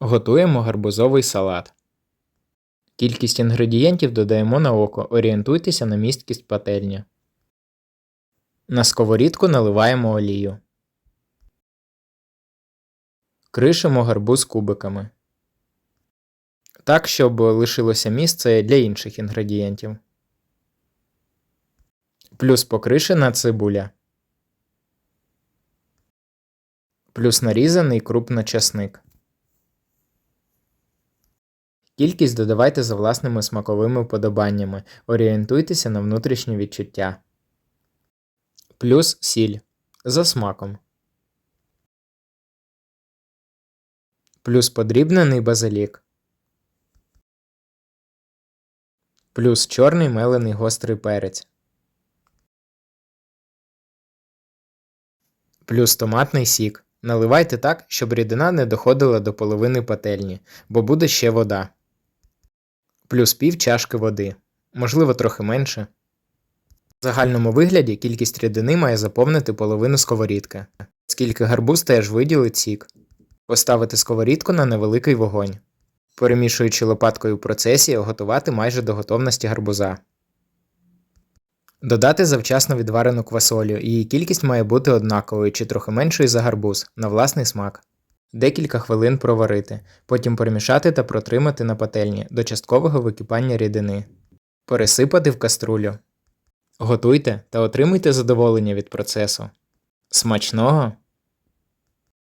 Готуємо гарбузовий салат. Кількість інгредієнтів додаємо на око. Орієнтуйтеся на місткість пательні. На сковорідку наливаємо олію. Кришимо гарбуз кубиками. Так, щоб лишилося місце для інших інгредієнтів. Плюс покришена цибуля. Плюс нарізаний крупно часник. Кількість додавайте за власними смаковими вподобаннями. Орієнтуйтеся на внутрішні відчуття. Плюс сіль за смаком. Плюс подрібнений базилік. Плюс чорний мелений гострий перець. Плюс томатний сік. Наливайте так, щоб рідина не доходила до половини пательні, бо буде ще вода. Плюс пів чашки води, можливо, трохи менше. В загальному вигляді кількість рідини має заповнити половину сковорідки, оскільки гарбуз теж виділить сік. Поставити сковорідку на невеликий вогонь. Перемішуючи лопаткою в процесі, готувати майже до готовності гарбуза. Додати завчасно відварену квасолю, її кількість має бути однаковою чи трохи меншою за гарбуз на власний смак. Декілька хвилин проварити, потім перемішати та протримати на пательні до часткового википання рідини. Пересипати в каструлю. Готуйте та отримуйте задоволення від процесу. Смачного!